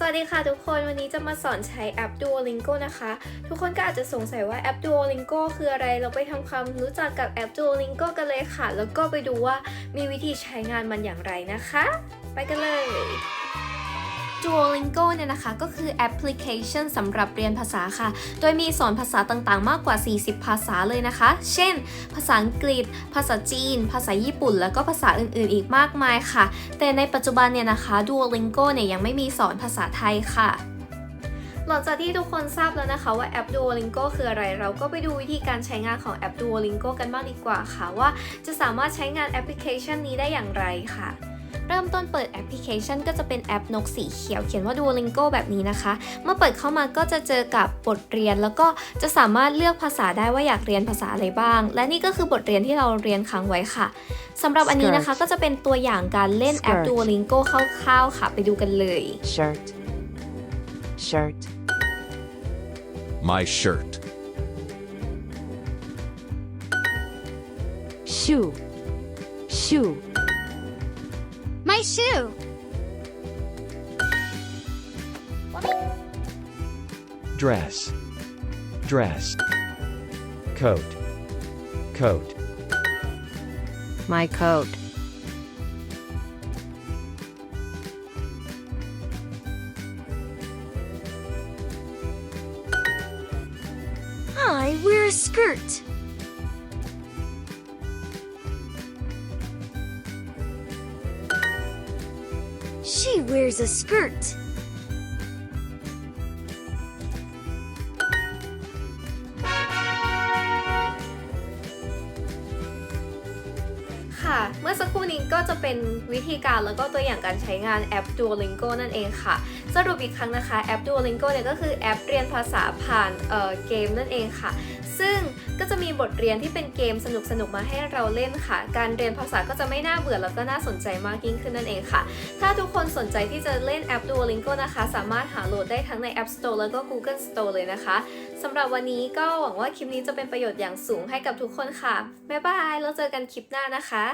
สวัสดีค่ะทุกคนวันนี้จะมาสอนใช้แอป Duolingo นะคะ ทุกคนก็อาจจะสงสัยว่าแอป Duolingo คืออะไรเราไปทำความรู้จักกับแอป Duolingo กันเลยค่ะ แล้วก็ไปดูว่ามีวิธีใช้งานมันอย่างไรนะคะ ไปกันเลย Duolingo เนี่ยนะคะก็คือแอปพลิเคชันสำหรับเรียนภาษาค่ะ โดยมีสอนภาษาต่างๆ มากกว่า 40 ภาษาเลยนะคะ เช่น ภาษาอังกฤษ ภาษาจีน ภาษาญี่ปุ่น แล้วก็ภาษาอื่นๆ อีกมากมายค่ะ แต่ในปัจจุบันเนี่ยนะคะ Duolingo เนี่ยยังไม่มีสอนภาษาไทยค่ะหลังจากที่ทุกคนทราบแล้วนะคะว่าแอป Duolingo คืออะไร เราก็ไปดูวิธีการใช้งานของแอป Duolingo กันบ้างดีกว่าค่ะว่าจะสามารถใช้งานแอปพลิเคชันนี้ได้อย่างไรค่ะ เริ่มต้นเปิดแอปพลิเคชัน ก็จะเป็นแอปนกสีเขียวเขียนว่า Duolingo แบบนี้นะคะ เมื่อเปิดเข้ามาก็จะเจอกับบทเรียน แล้วก็จะสามารถเลือกภาษาได้ว่าอยากเรียนภาษาอะไรบ้าง และนี่ก็คือบทเรียนที่เราเรียนค้างไว้ค่ะสำหรับอันนี้นะคะ Skirt ก็จะเป็นตัวอย่างการเล่นแอป Skirt Duolingo คร่าวๆค่ะ ไปดูกันเลย shirt, shirt, My shirt. shoe, shoe, My shoe. dress, dress, coat, coat, my coat, I wear a skirt. She wears a skirt. เมื่อสักครู่นี้ก็จะเป็นวิธีการแล้วก็ตัวอย่างการใช้งานแอป Duolingo นั่นเองค่ะ สรุปอีกครั้งนะคะแอป Duolingo เนี่ยก็คือแอปเรียนภาษาผ่านเเกมนั่นเองค่ะ ซึ่งก็จะมีบทเรียนที่เป็นเกมสนุกๆมาให้เราเล่นค่ะ การเรียนภาษาก็จะไม่น่าเบื่อแล้วก็น่าสนใจมากยิ่งขึ้นนั่นเองค่ะ ถ้าทุกคนสนใจที่จะเล่นแอป Duolingo นะคะ สามารถหาโหลดได้ทั้งใน App Store แล้วก็ Google Store เลยนะคะสำหรับวันนี้ก็หวังว่าคลิปนี้จะเป็นประโยชน์อย่างสูงให้กับทุกคนค่ะ บ๊ายบาย แล้วเจอกันคลิปหน้านะคะ